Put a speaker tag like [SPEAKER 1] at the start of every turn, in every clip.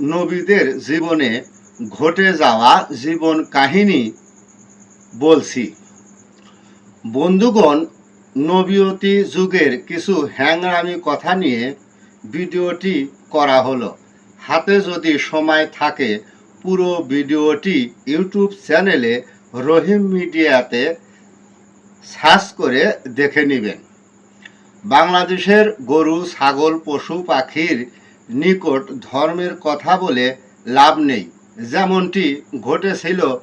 [SPEAKER 1] নবীদের জীবনে ঘটে যাওয়া জীবন কাহিনী বলছি। বন্ধুগণ নবীয়তি যুগের কিছু হ্যাংরামি কথা নিয়ে ভিডিওটি করা হলো। হাতে যদি সময় থাকে, পুরো ভিডিওটি ইউটিউব চ্যানেলে রহিম মিডিয়াতে সার্চ করে দেখে নেবেন। বাংলাদেশের গরু, ছাগল, পশু, পাখির নিকট ধর্মের কথা বলে লাভ নেই। যেমনটি ঘটেছিল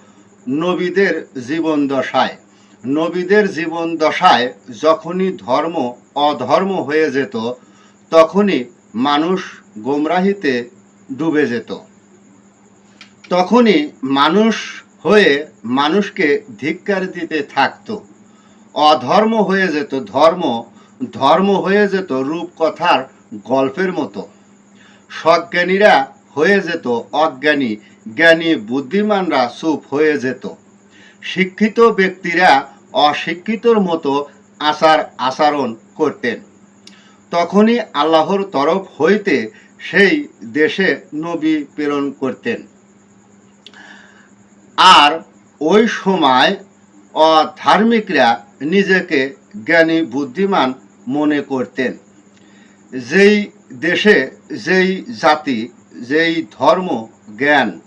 [SPEAKER 1] নবীদের জীবন দশায় নবীদের জীবন দশায় যখনই ধর্ম অধর্ম হয়ে যেত, তখনই মানুষ গোমরাহিতে ডুবে যেত। তখনই মানুষ হয়ে মানুষকে ধিক্কার দিতে থাকতো। অধর্ম হয়ে যেত ধর্ম ধর্ম হয়ে যেত রূপকথার গল্পের মতো। সজ্ঞানীরা হয়ে যেত অজ্ঞানী, জ্ঞানী বুদ্ধিমানরা চুপ হয়ে যেত। শিক্ষিত ব্যক্তিরা অশিক্ষিতর মতো আচার আচরণ করতেন। তখনই আল্লাহর তরফ হইতে সেই দেশে নবী প্রেরণ করতেন। আর ওই সময় অধার্মিকরা নিজেকে জ্ঞানী বুদ্ধিমান মনে করতেন। যেই দেশে যেই জাতি, যেই ধর্ম, জ্ঞান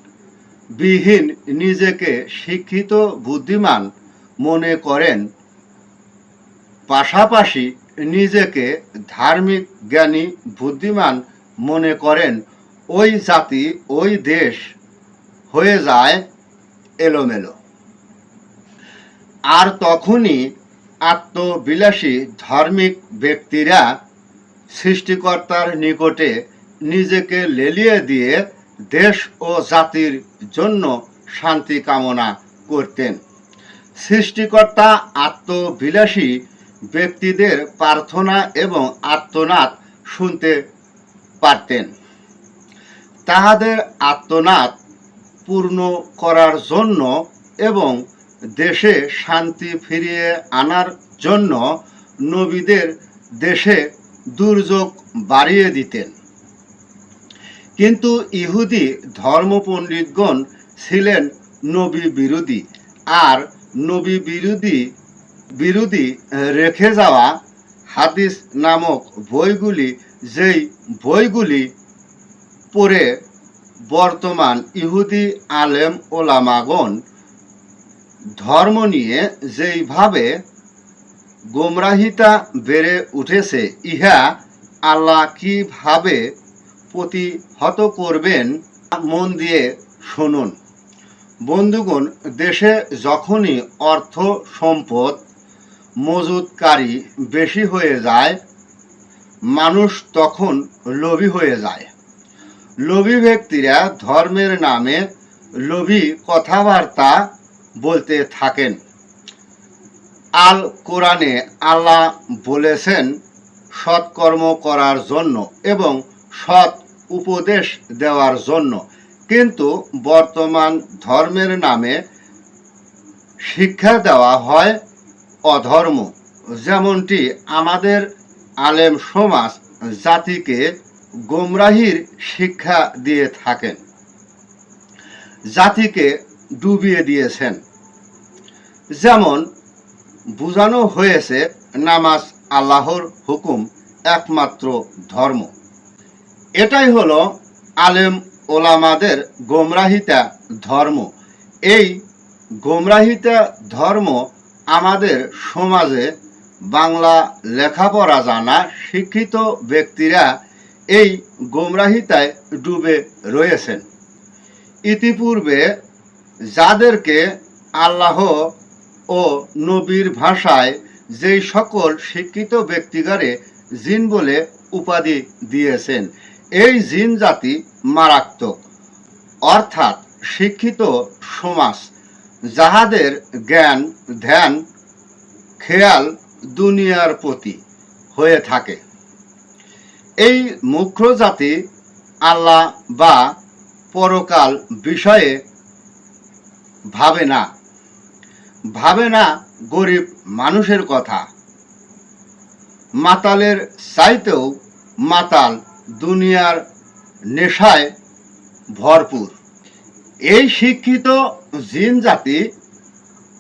[SPEAKER 1] বিহীন নিজেকে শিক্ষিত বুদ্ধিমান মনে করেন, পাশাপাশি নিজেকে ধার্মিক জ্ঞানী বুদ্ধিমান মনে করেন, ওই জাতি, ওই দেশ হয়ে যায় এলোমেলো। আর তখনই আত্মবিলাসী ধার্মিক ব্যক্তিরা সৃষ্টিকর্তার নিকটে নিজেকে লেলিয়ে দিয়ে দেশ ও জাতির জন্য শান্তি কামনা করতেন। সৃষ্টিকর্তা আত্মবিলাসী ব্যক্তিদের প্রার্থনা এবং আত্মনাদ শুনতে পারতেন। তাহাদের আত্মনাদ পূর্ণ করার জন্য এবং দেশে শান্তি ফিরিয়ে আনার জন্য নবীদের দেশে দুর্যোগ বাড়িয়ে দিতেন। কিন্তু ইহুদি ধর্মপণ্ডিতগণ ছিলেন নবী বিরোধী। আর নবী বিরোধী বিরোধী রেখে যাওয়া হাদিস নামক বইগুলি, যেই বইগুলি পড়ে বর্তমান ইহুদি আলেম ওলামাগণ ধর্ম নিয়ে যেইভাবে গোমরাহিতা বেড়ে উঠেছে, ইহা আল্লাহ কীভাবে প্রতিহত করবেন মন দিয়ে শুনুন। বন্ধুগণ, দেশে যখনই অর্থ সম্পদ মজুদকারী বেশি হয়ে যায়, মানুষ তখন লোভী হয়ে যায়। লোভী ব্যক্তিরা ধর্মের নামে লোভী কথাবার্তা বলতে থাকেন। আল কোরআনে আল্লাহ বলেছেন, সৎকর্ম করার জন্য এবং সৎ উপদেশ দেওয়ার জন্য। কিন্তু বর্তমান ধর্মের নামে শিক্ষা দেওয়া হয় অধর্ম। যেমনটি আমাদের আলেম সমাজ জাতিকে গোমরাহির শিক্ষা দিয়ে থাকেন, জাতিকে ডুবিয়ে দিয়েছেন। যেমন বোঝানো হয়েছে নামাজ আল্লাহর হুকুম একমাত্র ধর্ম। এটাই হলো আলেম ওলামাদের গোমরাহিতা ধর্ম। এই গোমরাহিতা ধর্ম আমাদের সমাজে বাংলা লেখাপড়া জানা শিক্ষিত ব্যক্তিরা এই গোমরাহিতায় ডুবে রয়েছেন। ইতিপূর্বে যাদেরকে আল্লাহ ও নবীর ভাষায় যেই সকল শিক্ষিত ব্যক্তিগারে জিন বলে উপাধি দিয়েছেন, এই জিন জাতি মারাত্মক। অর্থাৎ শিক্ষিত সমাজ, যাহাদের জ্ঞান, ধ্যান, খেয়াল দুনিয়ার প্রতি হয়ে থাকে। এই মুখ্য জাতি আল্লাহ বা পরকাল বিষয়ে ভাবে না। ভাবে না গরিব মানুষের কথা। মাতালের চাইতেও মাতাল দুনিয়ার নেশায় ভরপুর। এই শিক্ষিত জিন জাতি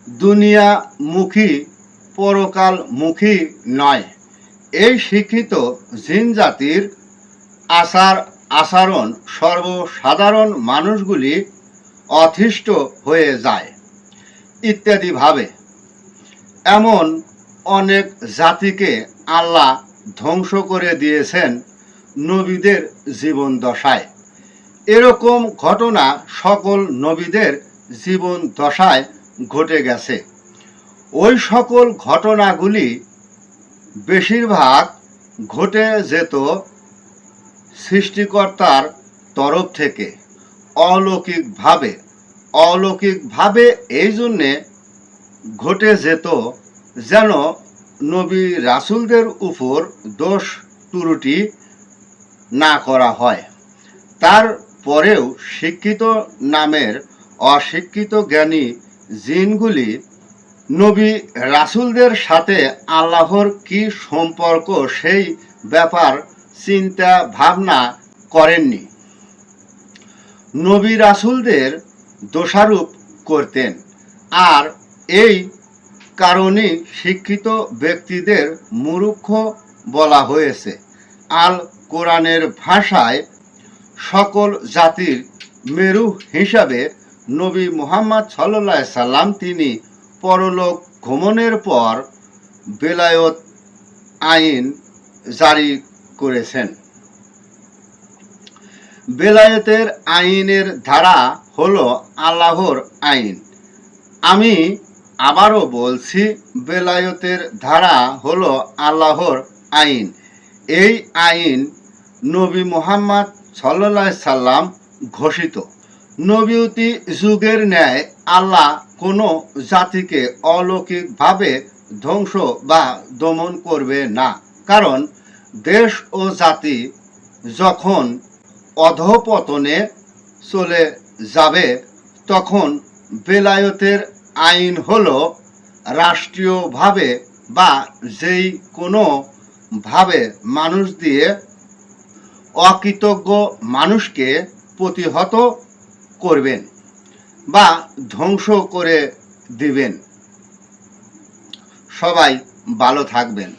[SPEAKER 1] দুনিয়ামুখী, পরকালমুখী নয়। এই শিক্ষিত জিন জাতির আচার আচরণ সর্বসাধারণ মানুষগুলি অথিষ্ঠ হয়ে যায়। ইত্যাদিভাবে এমন অনেক জাতিকে আল্লাহ ধ্বংস করে দিয়েছেন নবীদের জীবন দশায়। এরকম ঘটনা সকল নবীদের জীবন দশায় ঘটে গেছে। ওই সকল ঘটনাগুলি বেশিরভাগ ঘটে যেত সৃষ্টিকর্তার তরফ থেকে অলৌকিকভাবে। অলৌকিকভাবে এই জন্যে ঘটে যেত যেন নবী রাসুলদের উপর দোষ ত্রুটি না করা হয়। তারপরেও শিক্ষিত নামের অশিক্ষিত জ্ঞানী জিনগুলি নবী রাসুলদের সাথে আল্লাহর কি সম্পর্ক সেই ব্যাপার চিন্তা ভাবনা করেননি। নবী রাসুলদের দোষারোপ করতেন আর এই কারণে শিক্ষিত ব্যক্তিদের মূর্খ বলা হয়েছে। আল কোরআনের ভাষায় সকল জাতির মেরু হিসাবে নবী মোহাম্মদ সাল্লাহ সাল্লাম তিনি পরলোক গমনের পর বেলায়ত আইন জারি করেছেন। বেলায়েতের আইনের ধারা হলো আল্লাহর আইন। আমি আবারও বলছি, বেলায়তের ধারা হলো আল্লাহর আইন। এই আইন নবী মোহাম্মদ সাল্লাহ সাল্লাম ঘোষিত। নবীতি যুগের ন্যায় আল্লাহ কোনো জাতিকে অলৌকিকভাবে ধ্বংস বা দমন করবে না। কারণ দেশ ও জাতি যখন অধপতনে চলে যাবে, তখন বেলায়তের আইন হলো রাষ্ট্রীয়ভাবে বা যেই কোনো ভাবে মানুষ দিয়ে অকৃতজ্ঞ মানুষকে প্রতিহত করবেন বা ধ্বংস করে দিবেন। সবাই ভালো থাকবেন।